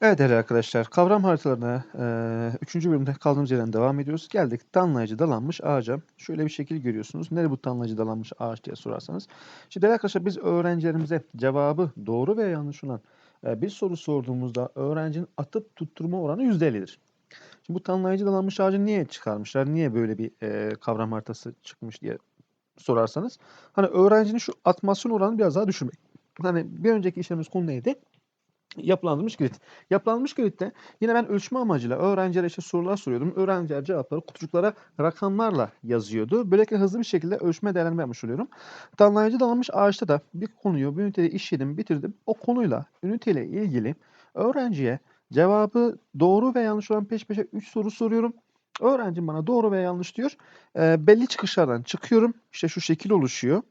Evet değerli arkadaşlar, kavram haritalarına eee 3. bölümde kaldığımız yerden devam ediyoruz. Geldik tanlayıcı dalanmış ağaca. Şöyle bir şekil görüyorsunuz. Nere bu tanlayıcı dalanmış ağaç diye sorarsanız. Şimdi değerli arkadaşlar biz öğrencilerimize cevabı doğru veya yanlış olan eee, bir soru sorduğumuzda öğrencinin atıp tutturma oranı %50'dir. Şimdi bu tanlayıcı dalanmış ağacı niye çıkarmışlar? Niye böyle bir eee, kavram haritası çıkmış diye sorarsanız. Hani öğrencinin şu atmasyon oranını biraz daha düşürmek. Hani bir önceki işlemimiz konu neydi? Yapılandırmış grid. Yapılandırmış gridde yine ben ölçme amacıyla öğrencilere işte sorular soruyordum. Öğrenciler cevapları kutucuklara rakamlarla yazıyordu. Böylelikle hızlı bir şekilde ölçme değerlendirme yapmış oluyorum. Damlayıcı dalanmış ağaçta da bir konuyu, bir ünitede işledim, bitirdim. O konuyla, üniteyle ilgili öğrenciye cevabı doğru ve yanlış olan peş peşe 3 soru soruyorum. Öğrencim bana doğru ve yanlış diyor. Eee, belli çıkışlardan çıkıyorum. İşte şu şekil oluşuyor.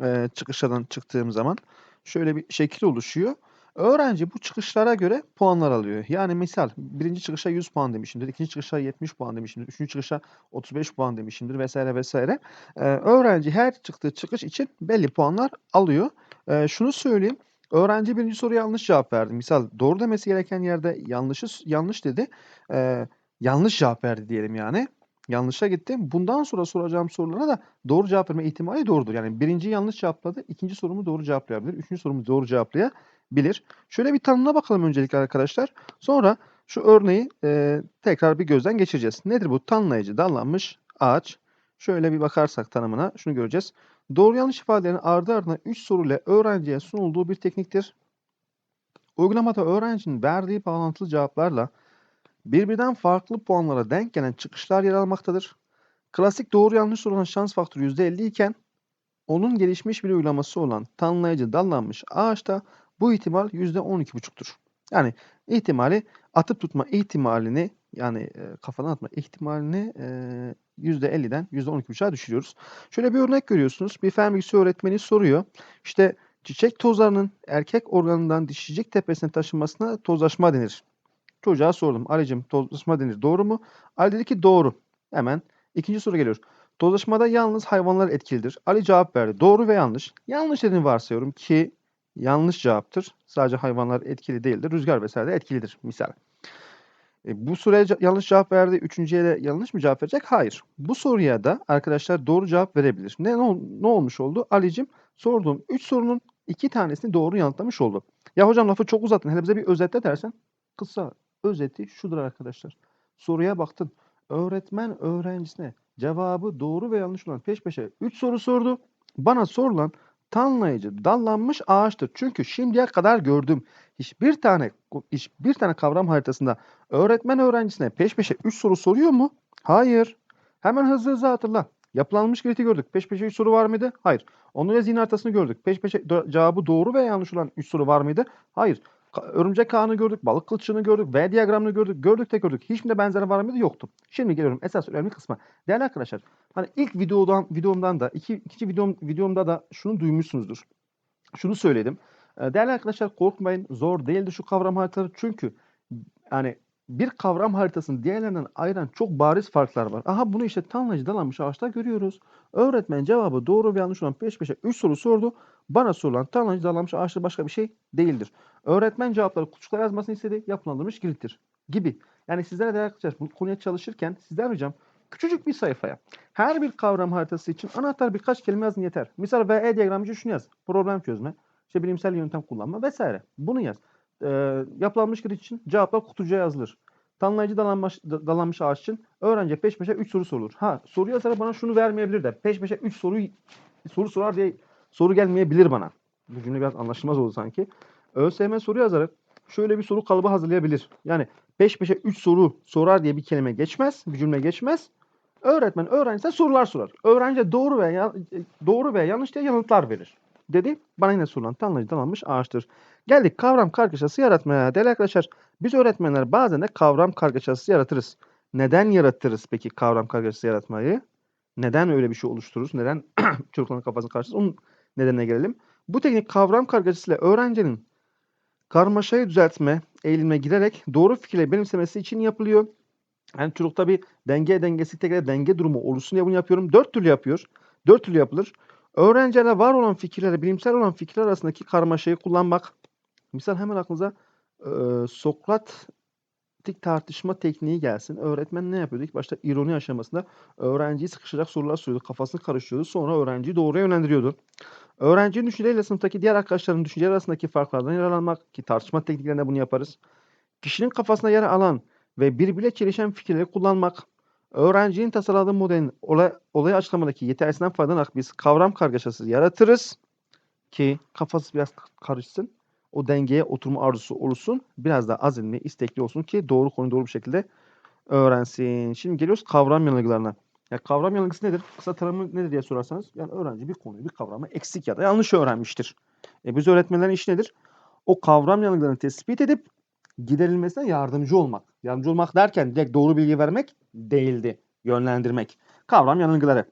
Eee, çıkışlardan çıktığım zaman şöyle bir şekil oluşuyor. Öğrenci bu çıkışlara göre puanlar alıyor. Yani misal birinci çıkışa 100 puan demişimdir, ikinci çıkışa 70 puan demişimdir, üçüncü çıkışa 35 puan demişimdir vesaire vesaire. Eee, öğrenci her çıktığı çıkış için belli puanlar alıyor. Eee, şunu söyleyeyim, öğrenci birinci soruya yanlış cevap verdi. Misal doğru demesi gereken yerde yanlışı yanlış dedi. Eee, yanlış cevap verdi diyelim yani. Yanlışa gitti. Bundan sonra soracağım sorulara da doğru cevap verme ihtimali doğrudur. Yani birinci yanlış cevapladı, ikinci sorumu doğru cevaplayabilir, üçüncü sorumu doğru cevaplayabilir. Şöyle bir tanımına bakalım öncelikle arkadaşlar. Sonra şu örneği e, tekrar bir gözden geçireceğiz. Nedir bu? Tanımlayıcı dallanmış ağaç. Şöyle bir bakarsak tanımına şunu göreceğiz. Doğru yanlış ifadelerin ardı ardına 3 soruyla öğrenciye sunulduğu bir tekniktir. Uygulamada öğrencinin verdiği bağlantılı cevaplarla birbirinden farklı puanlara denk gelen çıkışlar yer almaktadır. Klasik doğru yanlış sorulan şans faktörü %50 iken onun gelişmiş bir uygulaması olan tanımlayıcı dallanmış ağaçta bu ihtimal %12,5'tur. Yani ihtimali atıp tutma ihtimalini yani e, kafadan atma ihtimalini e, %50'den %12,5'a düşürüyoruz. Şöyle bir örnek görüyorsunuz. Bir fen bilgisi öğretmeni soruyor. İşte çiçek tozlarının erkek organından dişicik tepesine taşınmasına tozlaşma denir. Çocuğa sordum. Ali'cim tozlaşma denir. Doğru mu? Ali dedi ki doğru. Hemen ikinci soru geliyor. Tozlaşmada yalnız hayvanlar etkilidir. Ali cevap verdi. Doğru ve yanlış. Yanlış dediğini varsayıyorum ki yanlış cevaptır. Sadece hayvanlar etkili değildir. Rüzgar vesaire de etkilidir misal. E, bu soruya yanlış cevap verdi. Üçüncüye de yanlış mı cevap verecek? Hayır. Bu soruya da arkadaşlar doğru cevap verebilir. Ne, ne olmuş oldu? Ali'cim sorduğum 3 sorunun 2 tanesini doğru yanıtlamış oldu. Ya hocam lafı çok uzattın. Hele bize bir özetle dersen. Kısa özeti şudur arkadaşlar. Soruya baktın. Öğretmen öğrencisine cevabı doğru ve yanlış olan peş peşe 3 soru sordu. Bana sorulan tanlayıcı dallanmış ağaçtır. Çünkü şimdiye kadar gördüm. Hiçbir tane hiçbir tane kavram haritasında öğretmen öğrencisine peş peşe 3 soru soruyor mu? Hayır. Hemen hızlı hızlı hatırla. Yapılanmış griti gördük. Peş peşe 3 soru var mıydı? Hayır. Onun zihin haritasını gördük. Peş peşe cevabı doğru ve yanlış olan 3 soru var mıydı? Hayır. Örümcek ağını gördük, balık kılçığını gördük, V diyagramını gördük, gördük de gördük. Hiçbirinde benzeri var mıydı? Yoktu. Şimdi geliyorum esas önemli kısma. Değerli arkadaşlar, hani ilk videodan videomdan da iki, ikinci videom, videomda da şunu duymuşsunuzdur. Şunu söyledim. Ee, Değerli arkadaşlar korkmayın zor değildi şu kavram haritaları çünkü yani bir kavram haritasını diğerlerinden ayıran çok bariz farklar var. Aha bunu işte tanrıcı dalanmış ağaçta görüyoruz. Öğretmen cevabı doğru ve yanlış olan peş peşe 3 soru sordu. Bana sorulan tanrıcı dalanmış ağaçta başka bir şey değildir. Öğretmen cevapları küçükler yazmasını istedi. Yapılandırmış griddir gibi. Yani sizlere değerli arkadaşlar bu konuya çalışırken sizden ricam küçücük bir sayfaya her bir kavram haritası için anahtar birkaç kelime yazın yeter. Misal VE diyagramı için şunu yaz. Problem çözme, işte bilimsel yöntem kullanma vesaire. Bunu yaz. Ee, yapılanmış grid için cevaplar kutucuğa yazılır. Tanımlayıcı dalanmış, da- dalanmış ağaç için öğrenciye peş peşe 3 soru sorulur. Ha soru yazarı bana şunu vermeyebilir de peş peşe 3 soru soru sorar diye soru gelmeyebilir bana. Bu cümle biraz anlaşılmaz oldu sanki. ÖSYM soru yazarı şöyle bir soru kalıbı hazırlayabilir. Yani peş peşe 3 soru sorar diye bir kelime geçmez, bir cümle geçmez. Öğretmen öğrencisine sorular sorar. Öğrenci doğru veya doğru veya yanlış diye yanıtlar verir. Dedi. Bana yine sorulan tanımlayıcı dalanmış ağaçtır. Geldik kavram kargaşası yaratmaya. Değerli arkadaşlar biz öğretmenler bazen de kavram kargaşası yaratırız. Neden yaratırız peki kavram kargaşası yaratmayı? Neden öyle bir şey oluştururuz? Neden çocukların kafasını karşıyız? Onun nedenine gelelim. Bu teknik kavram kargaşasıyla öğrencinin karmaşayı düzeltme eğilimine girerek doğru fikirle benimsemesi için yapılıyor. Yani çocukta bir denge dengesizlik tekrar denge durumu oluşsun diye bunu yapıyorum. Dört türlü yapıyor. Dört türlü yapılır. Öğrencilerle var olan fikirlerle bilimsel olan fikirler arasındaki karmaşayı kullanmak. Misal hemen aklınıza eee, Sokratik tartışma tekniği gelsin. Öğretmen ne yapıyordu? İlk başta ironi aşamasında öğrenciyi sıkıştıracak sorular soruyordu. Kafasını karıştırıyordu. Sonra öğrenciyi doğruya yönlendiriyordu. Öğrencinin düşünceleriyle sınıftaki diğer arkadaşların düşünceleri arasındaki farklardan yararlanmak ki tartışma tekniklerinde bunu yaparız. Kişinin kafasında yer alan ve birbiriyle çelişen fikirleri kullanmak. Öğrencinin tasarladığı modelin olay, olayı açıklamadaki yetersinden faydalanarak biz kavram kargaşası yaratırız ki kafası biraz karışsın. O dengeye oturma arzusu olursun. Biraz daha azimli, istekli olsun ki doğru konuyu doğru bir şekilde öğrensin. Şimdi geliyoruz kavram yanılgılarına. Ya kavram yanılgısı nedir? Kısa tanımı nedir diye sorarsanız yani öğrenci bir konuyu, bir kavramı eksik ya da yanlış öğrenmiştir. E biz öğretmenlerin işi nedir? O kavram yanılgılarını tespit edip giderilmesine yardımcı olmak. Yardımcı olmak derken direkt doğru bilgi vermek değildi. Yönlendirmek. Kavram yanılgıları.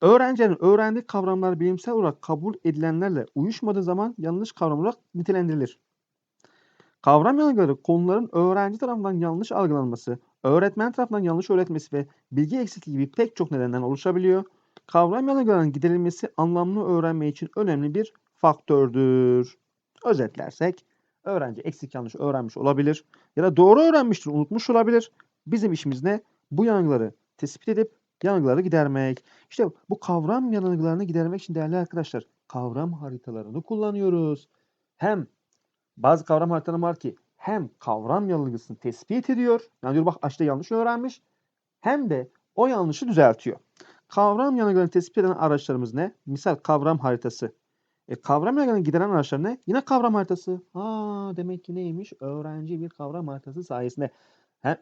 Öğrencinin öğrendiği kavramlar bilimsel olarak kabul edilenlerle uyuşmadığı zaman yanlış kavram olarak nitelendirilir. Kavram yanılgıları konuların öğrenci tarafından yanlış algılanması, öğretmen tarafından yanlış öğretmesi ve bilgi eksikliği gibi pek çok nedenden oluşabiliyor. Kavram yanılgılarının giderilmesi anlamlı öğrenme için önemli bir faktördür. Özetlersek, öğrenci eksik yanlış öğrenmiş olabilir ya da doğru öğrenmiştir, unutmuş olabilir. Bizim işimiz ne? Bu yanılgıları tespit edip yanılgıları gidermek. İşte bu kavram yanılgılarını gidermek için değerli arkadaşlar kavram haritalarını kullanıyoruz. Hem bazı kavram haritaları var ki hem kavram yanılgısını tespit ediyor. Yani diyor bak açta yanlış öğrenmiş. Hem de o yanlışı düzeltiyor. Kavram yanılgılarını tespit eden araçlarımız ne? Misal kavram haritası. E, kavram yanılgılarını gideren araçlar ne? Yine kavram haritası. Aa demek ki neymiş? Öğrenci bir kavram haritası sayesinde hem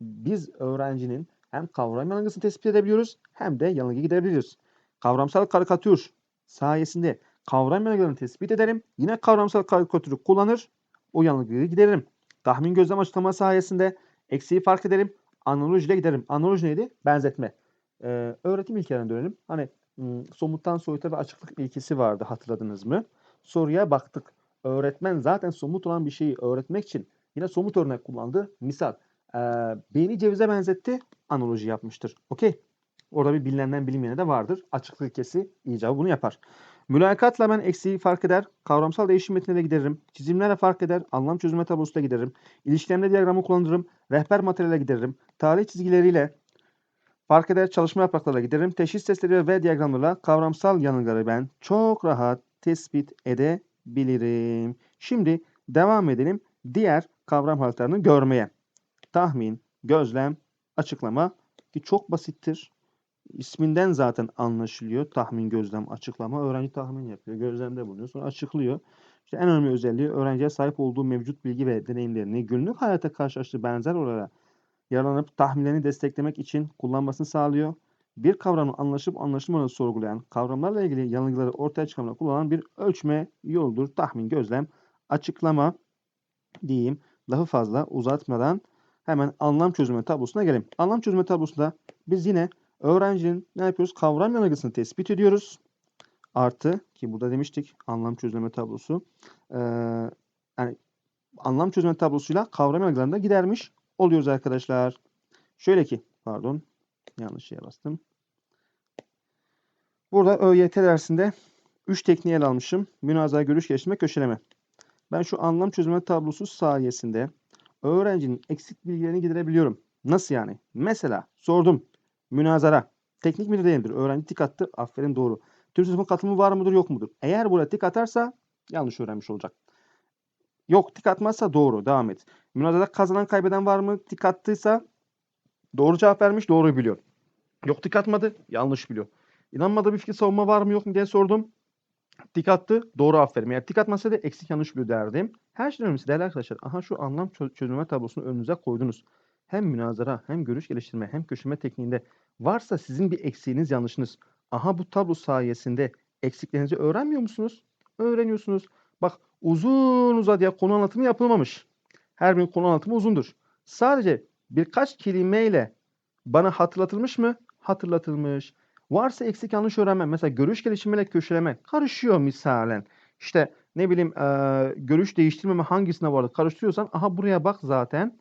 biz öğrencinin hem kavram yanılgısını tespit edebiliyoruz hem de yanılgı giderebiliyoruz. Kavramsal karikatür sayesinde kavram yanılgılarını tespit ederim. Yine kavramsal karikatürü kullanır. O yanılgıyı gideririm. Tahmin gözlem açıklama sayesinde eksiği fark ederim. Analojiyle giderim. Analoji neydi? Benzetme. Ee, öğretim ilkelerine dönelim. Hani somuttan soyuta ve açıklık ilkesi vardı hatırladınız mı? Soruya baktık. Öğretmen zaten somut olan bir şeyi öğretmek için yine somut örnek kullandı. Misal e, beyni cevize benzetti. Analoji yapmıştır. Okey. Orada bir bilinenden bilinmeyene de vardır. Açıklık ilkesi icabı bunu yapar. Mülakatla ben eksiği fark eder. Kavramsal değişim metnine gideririm. Çizimlerle fark eder. Anlam çözümü tablosuna giderim. İlişkilerimde diyagramı kullanırım. Rehber materyale giderim. Tarih çizgileriyle fark eder çalışma yapraklarına giderim. Teşhis testleri ve diyagramlarla kavramsal yanılgıları ben çok rahat tespit edebilirim. Şimdi devam edelim diğer kavram haritalarını görmeye. Tahmin, gözlem, açıklama ki çok basittir. İsminden zaten anlaşılıyor. Tahmin, gözlem, açıklama. Öğrenci tahmin yapıyor. Gözlemde bulunuyor. Sonra açıklıyor. İşte en önemli özelliği öğrenciye sahip olduğu mevcut bilgi ve deneyimlerini günlük hayata karşılaştığı benzer olarak yararlanıp tahminlerini desteklemek için kullanmasını sağlıyor. Bir kavramın anlaşıp anlaşılmadığını sorgulayan, kavramlarla ilgili yanılgıları ortaya çıkarmada kullanılan bir ölçme yoludur. Tahmin, gözlem, açıklama diyeyim. Lafı fazla uzatmadan hemen anlam çözümü tablosuna gelelim. Anlam çözümü tablosunda biz yine öğrencinin ne yapıyoruz? Kavram yanılgısını tespit ediyoruz. Artı ki burada demiştik anlam çözümü tablosu. Ee, yani anlam çözümü tablosuyla kavram yanılgılarını da gidermiş oluyoruz arkadaşlar. Şöyle ki pardon yanlış şeye bastım. Burada ÖYT dersinde 3 tekniği ele almışım. Münazara, görüş geliştirme, köşeleme. Ben şu anlam çözümü tablosu sayesinde öğrencinin eksik bilgilerini giderebiliyorum. Nasıl yani? Mesela sordum. Münazara. Teknik midir değil midir? Öğrenci tik attı. Aferin doğru. Tüm sınıfın katılımı var mıdır yok mudur? Eğer buraya tik atarsa yanlış öğrenmiş olacak. Yok tik atmazsa doğru. Devam et. Münazarada kazanan kaybeden var mı? Tik attıysa doğru cevap vermiş. Doğruyu biliyor. Yok tik atmadı. Yanlış biliyor. İnanmadığı bir fikir savunma var mı yok mu diye sordum. Tik attı. Doğru aferin. Eğer tik atmasaydı eksik yanlış biliyor derdim. Her şeyden önemlisi değerli arkadaşlar. Aha şu anlam çö- çözümleme tablosunu önünüze koydunuz. Hem münazara hem görüş geliştirme hem köşeme tekniğinde varsa sizin bir eksiğiniz yanlışınız. Aha bu tablo sayesinde eksiklerinizi öğrenmiyor musunuz? Öğreniyorsunuz. Bak uzun uzadıya konu anlatımı yapılmamış. Her bir konu anlatımı uzundur. Sadece birkaç kelimeyle bana hatırlatılmış mı? Hatırlatılmış. Varsa eksik yanlış öğrenme. Mesela görüş geliştirmeyle köşeleme karışıyor misalen. İşte ne bileyim eee, görüş değiştirmeme hangisine vardı karıştırıyorsan aha buraya bak zaten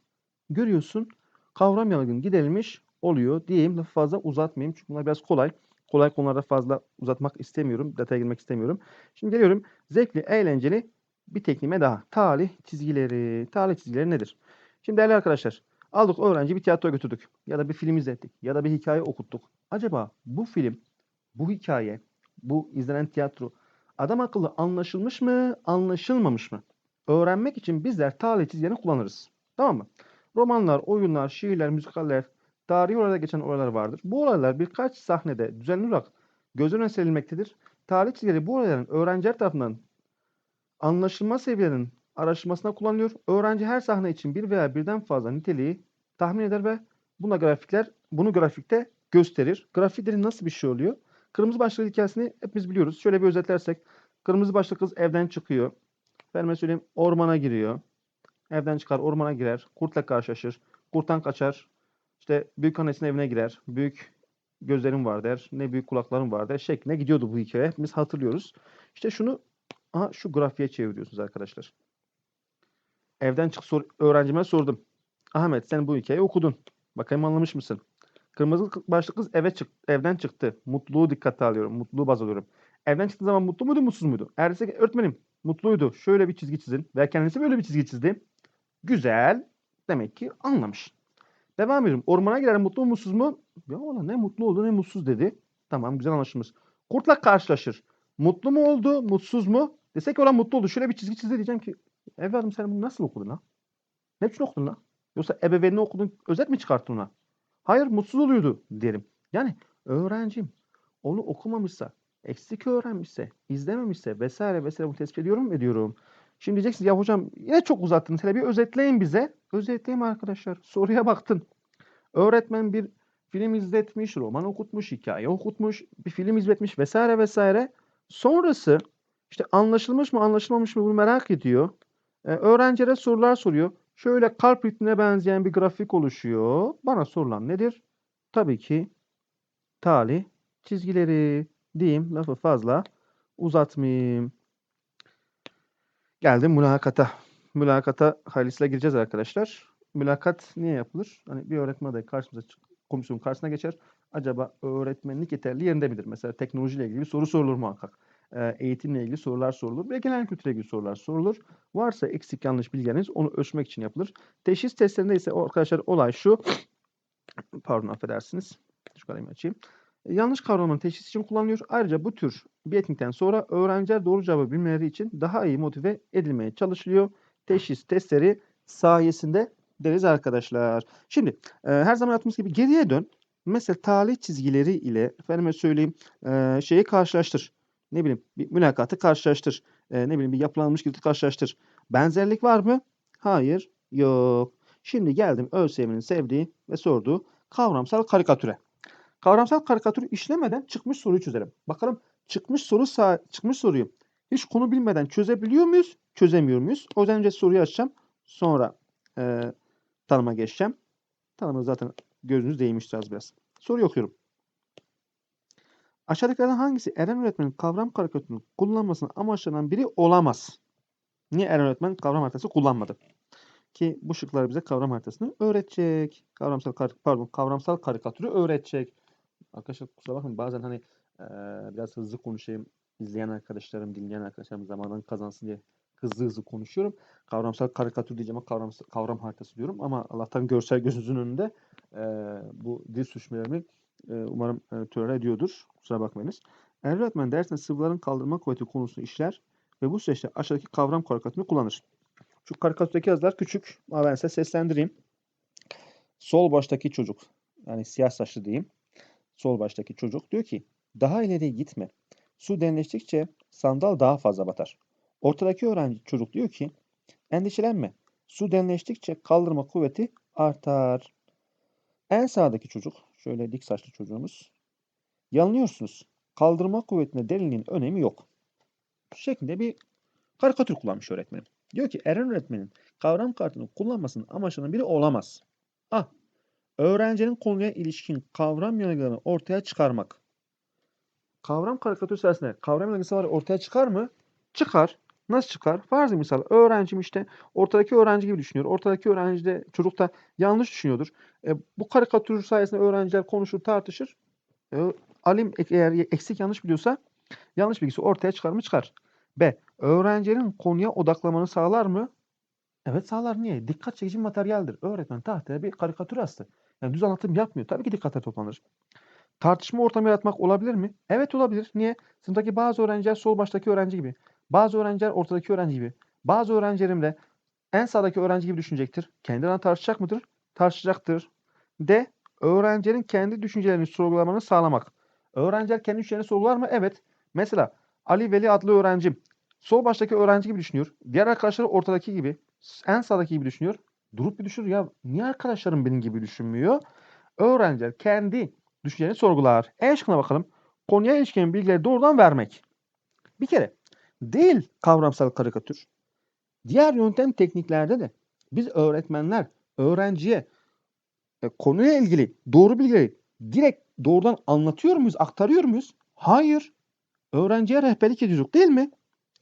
görüyorsun. Kavram yanılgın giderilmiş oluyor diyeyim. Lafı fazla uzatmayayım çünkü bunlar biraz kolay. Kolay konularda fazla uzatmak istemiyorum. Detaya girmek istemiyorum. Şimdi geliyorum. Zevkli, eğlenceli bir tekniğime daha. Talih çizgileri. Talih çizgileri nedir? Şimdi değerli arkadaşlar, aldık öğrenci bir tiyatro götürdük. Ya da bir film izlettik. Ya da bir hikaye okuttuk. Acaba bu film, bu hikaye, bu izlenen tiyatro adam akıllı anlaşılmış mı, anlaşılmamış mı? Öğrenmek için bizler talih çizgilerini kullanırız. Tamam mı? Romanlar, oyunlar, şiirler, müzikaller, tarihi olaylarda geçen olaylar vardır. Bu olaylar birkaç sahnede düzenli olarak göz önüne serilmektedir. Tarih çizgileri bu olayların öğrenciler tarafından anlaşılma seviyelerinin araştırmasına kullanılıyor. Öğrenci her sahne için bir veya birden fazla niteliği tahmin eder ve buna grafikler bunu grafikte gösterir. Grafiklerin nasıl bir şey oluyor? Kırmızı başlıklı hikayesini hepimiz biliyoruz. Şöyle bir özetlersek kırmızı başlıklı kız evden çıkıyor. Ben söyleyeyim ormana giriyor. Evden çıkar ormana girer. Kurtla karşılaşır. Kurttan kaçar. İşte büyük annesinin evine girer. Büyük gözlerim var der. Ne büyük kulaklarım var der. Şeklinde gidiyordu bu hikaye. Hepimiz hatırlıyoruz. İşte şunu aha, şu grafiğe çeviriyorsunuz arkadaşlar. Evden çık sor, öğrencime sordum. Ahmet sen bu hikayeyi okudun. Bakayım anlamış mısın? Kırmızı başlı kız eve çık, evden çıktı. Mutluluğu dikkate alıyorum. Mutluluğu baz alıyorum. Evden çıktığı zaman mutlu muydu, mutsuz muydu? İse öğretmenim mutluydu. Şöyle bir çizgi çizin. Veya kendisi böyle bir çizgi çizdi. Güzel. Demek ki anlamış. Devam ediyorum. Ormana girer mutlu mu mutsuz mu? Ya ulan ne mutlu oldu ne mutsuz dedi. Tamam güzel anlaşılmış. Kurtla karşılaşır. Mutlu mu oldu mutsuz mu? Desek olan mutlu oldu. Şöyle bir çizgi çizdi diyeceğim ki evladım sen bunu nasıl okudun ha? Ne için okudun lan? Yoksa ebeveynini okudun özet mi çıkarttın ona? Hayır mutsuz oluyordu derim. Yani öğrencim onu okumamışsa, eksik öğrenmişse, izlememişse vesaire vesaire bunu tespit ediyorum ediyorum. Şimdi diyeceksiniz ya hocam yine çok uzattınız. Hele bir özetleyin bize. Özetleyeyim arkadaşlar. Soruya baktın. Öğretmen bir film izletmiş, roman okutmuş, hikaye okutmuş, bir film izletmiş vesaire vesaire. Sonrası işte anlaşılmış mı anlaşılmamış mı bunu merak ediyor. Ee, öğrencilere sorular soruyor. Şöyle kalp ritmine benzeyen bir grafik oluşuyor. Bana sorulan nedir? Tabii ki talih çizgileri diyeyim. Lafı fazla uzatmayayım. Geldim mülakata. Mülakata hayırlısıyla gireceğiz arkadaşlar. Mülakat niye yapılır? Hani bir öğretmen adayı karşımıza komisyonun karşısına geçer. Acaba öğretmenlik yeterli yerinde midir? Mesela teknolojiyle ilgili bir soru sorulur muhakkak. Ee, eğitimle ilgili sorular sorulur ve genel kültürle ilgili sorular sorulur. Varsa eksik yanlış bilgileriniz onu ölçmek için yapılır. Teşhis testlerinde ise arkadaşlar olay şu. Pardon affedersiniz. Şu kalemimi açayım. E, Yanlış kavramın teşhis için kullanılıyor. Ayrıca bu tür bir etkinlikten sonra öğrenciler doğru cevabı bilmeleri için daha iyi motive edilmeye çalışılıyor. Teşhis testleri sayesinde deriz arkadaşlar. Şimdi e, her zaman yaptığımız gibi geriye dön. Mesela talih çizgileri ile efendime söyleyeyim e, şeyi karşılaştır. Ne bileyim bir mülakatı karşılaştır. E, ne bileyim bir yapılanmış gibi karşılaştır. Benzerlik var mı? Hayır, yok. Şimdi geldim ÖSYM'nin sevdiği ve sorduğu kavramsal karikatüre. Kavramsal karikatürü işlemeden çıkmış soruyu çözerim. Bakalım çıkmış soru çıkmış soruyu hiç konu bilmeden çözebiliyor muyuz? Çözemiyor muyuz? O yüzden önce soruyu açacağım. Sonra e, tanıma geçeceğim. Tanıma zaten gözünüz değmiştir az biraz. Soruyu okuyorum. Aşağıdakilerden hangisi Eren öğretmenin kavram karikatürünü kullanmasını amaçlanan biri olamaz? Niye Eren öğretmen kavram haritası kullanmadı? Ki bu şıklar bize kavram haritasını öğretecek. Kavramsal kar- pardon kavramsal karikatürü öğretecek. Arkadaşlar kusura bakmayın bazen hani eee, biraz hızlı konuşayım. İzleyen arkadaşlarım, dinleyen arkadaşlarım zamanını kazansın diye hızlı hızlı konuşuyorum. Kavramsal karikatür diyeceğim ama kavramsal, kavram haritası diyorum ama Allah'tan görsel gözünüzün önünde eee, bu dil suçmalarını umarım e, tolere ediyordur. Kusura bakmayınız. Erol öğretmen dersinde sıvıların kaldırma kuvveti konusunu işler ve bu süreçte aşağıdaki kavram karikatürünü kullanır. Şu karikatürdeki yazılar küçük ama ben size seslendireyim. Sol baştaki çocuk yani siyah saçlı diyeyim. Sol baştaki çocuk diyor ki daha ileriye gitme. Su derinleştikçe sandal daha fazla batar. Ortadaki öğrenci çocuk diyor ki endişelenme. Su derinleştikçe kaldırma kuvveti artar. En sağdaki çocuk şöyle dik saçlı çocuğumuz. Yanılıyorsunuz. Kaldırma kuvvetine delilin önemi yok. Şeklinde bir karikatür kullanmış öğretmenim. Diyor ki Eren öğretmenin kavram kartını kullanmasının amaçlarından biri olamaz. A. Öğrencinin konuya ilişkin kavram yönergelerini ortaya çıkarmak. Kavram karikatür sayesinde kavram yönergesi var ortaya çıkar mı? Çıkar. Nasıl çıkar? Farz misal öğrencim işte ortadaki öğrenci gibi düşünüyor. Ortadaki öğrenci de çocuk da yanlış düşünüyordur. E, bu karikatür sayesinde öğrenciler konuşur, tartışır. E, alim eğer eksik yanlış biliyorsa yanlış bilgisi ortaya çıkar mı? Çıkar. B. Öğrencinin konuya odaklamanı sağlar mı? Evet sağlar. Niye? Dikkat çekici bir materyaldir. Öğretmen tahtaya bir karikatür astı. Yani düz anlatım yapmıyor. Tabii ki dikkate toplanır. Tartışma ortamı yaratmak olabilir mi? Evet olabilir. Niye? Sınıftaki bazı öğrenciler sol baştaki öğrenci gibi. Bazı öğrenciler ortadaki öğrenci gibi. Bazı öğrencilerim de en sağdaki öğrenci gibi düşünecektir. Kendi aranında tartışacak mıdır? Tartışacaktır. D. Öğrencilerin kendi düşüncelerini sorgulamanı sağlamak. Öğrenciler kendi düşüncelerini sorgular mı? Evet. Mesela Ali Veli adlı öğrencim sol baştaki öğrenci gibi düşünüyor. Diğer arkadaşları ortadaki gibi, en sağdaki gibi düşünüyor. Durup bir düşünür ya niye arkadaşlarım benim gibi düşünmüyor? Öğrenciler kendi düşüncelerini sorgular. E şıkkına bakalım. Konuya ilişkin bilgileri doğrudan vermek. Bir kere değil kavramsal karikatür. Diğer yöntem tekniklerde de biz öğretmenler öğrenciye e, konuyla ilgili doğru bilgileri direkt doğrudan anlatıyor muyuz, aktarıyor muyuz? Hayır. Öğrenciye rehberlik ediyoruz değil mi?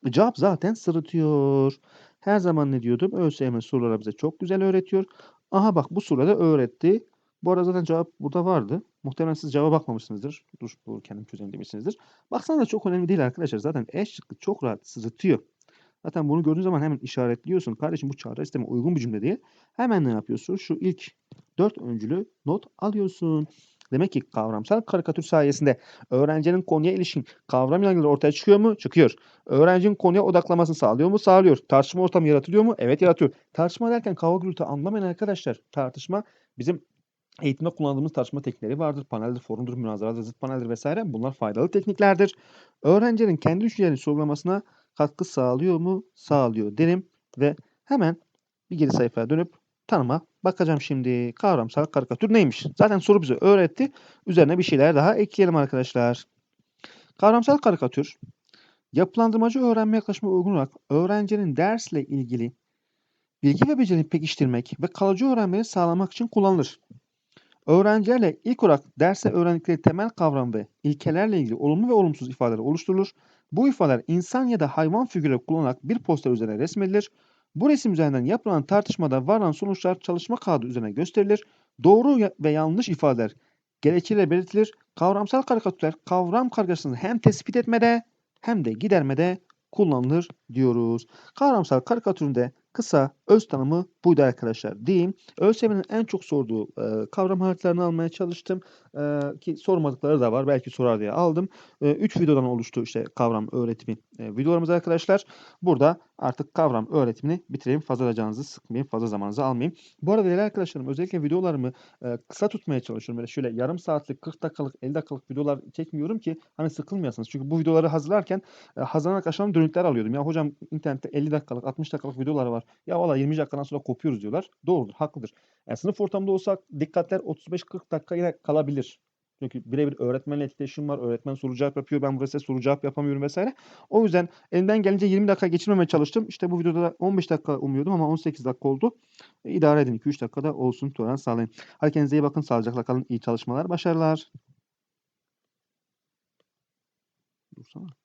Cevap zaten sırıtıyor. Her zaman ne diyordum? ÖSYM soruları bize çok güzel öğretiyor. Aha bak bu soruda öğretti. Bu arada zaten cevap burada vardı. Muhtemelen siz cevaba bakmamışsınızdır. Dur bu kendim çözeyim demişsinizdir. Baksanıza çok önemli değil arkadaşlar. Zaten E şıkkı çok rahat sırıtıyor. Zaten bunu gördüğün zaman hemen işaretliyorsun. Kardeşim bu çağrı sisteme uygun bir cümle diye. Hemen ne yapıyorsun? Şu ilk dört öncülü not alıyorsun. Demek ki kavramsal karikatür sayesinde öğrencinin konuya ilişkin kavram yargıları ortaya çıkıyor mu? Çıkıyor. Öğrencinin konuya odaklamasını sağlıyor mu? Sağlıyor. Tartışma ortamı yaratılıyor mu? Evet yaratıyor. Tartışma derken kavga gürültü anlamayın arkadaşlar. Tartışma bizim eğitimde kullandığımız tartışma teknikleri vardır. Paneldir, forumdur, münazaradır, zıt paneldir vesaire. Bunlar faydalı tekniklerdir. Öğrencinin kendi düşüncelerini sorgulamasına katkı sağlıyor mu? Sağlıyor derim ve hemen bir geri sayfaya dönüp tanıma bakacağım şimdi. Kavramsal karikatür neymiş? Zaten soru bize öğretti. Üzerine bir şeyler daha ekleyelim arkadaşlar. Kavramsal karikatür yapılandırmacı öğrenme yaklaşımı uygun olarak öğrencinin dersle ilgili bilgi ve becerilerini pekiştirmek ve kalıcı öğrenmeyi sağlamak için kullanılır. Öğrencilerle ilk olarak derste öğrendikleri temel kavram ve ilkelerle ilgili olumlu ve olumsuz ifadeler oluşturulur. Bu ifadeler insan ya da hayvan figürleri kullanarak bir poster üzerine resmedilir. Bu resim üzerinden yapılan tartışmada varılan sonuçlar çalışma kağıdı üzerine gösterilir. Doğru ve yanlış ifadeler gerekçeyle belirtilir. Kavramsal karikatürler kavram kargaşasını hem tespit etmede hem de gidermede kullanılır diyoruz. Kavramsal karikatüründe kısa öz tanımı buydu arkadaşlar diyeyim. ÖSYM'nin en çok sorduğu e, kavram haritalarını almaya çalıştım. E, ki sormadıkları da var. Belki sorar diye aldım. 3 videodan oluştu işte kavram öğretimi e, videolarımız arkadaşlar. Burada artık kavram öğretimini bitireyim. Fazla canınızı sıkmayayım. Fazla zamanınızı almayayım. Bu arada değerli arkadaşlarım özellikle videolarımı e, kısa tutmaya çalışıyorum. Böyle şöyle yarım saatlik, 40 dakikalık, 50 dakikalık videolar çekmiyorum ki hani sıkılmayasınız. Çünkü bu videoları hazırlarken e, hazırlanan akşam dönükler alıyordum. Ya hocam internette 50 dakikalık, 60 dakikalık videolar var. Ya valla 20 dakikadan sonra kopuyoruz diyorlar. Doğrudur, haklıdır. Yani sınıf ortamında olsak dikkatler 35-40 dakika yine kalabilir. Çünkü birebir öğretmenle etkileşim var. Öğretmen soru cevap yapıyor. Ben burada size soru cevap yapamıyorum vesaire. O yüzden elimden gelince 20 dakika geçirmemeye çalıştım. İşte bu videoda da 15 dakika umuyordum ama 18 dakika oldu. E, idare edin. 2-3 dakikada olsun. Tolerans sağlayın. Hadi kendinize iyi bakın. Sağlıcakla kalın. İyi çalışmalar. Başarılar. Dursana.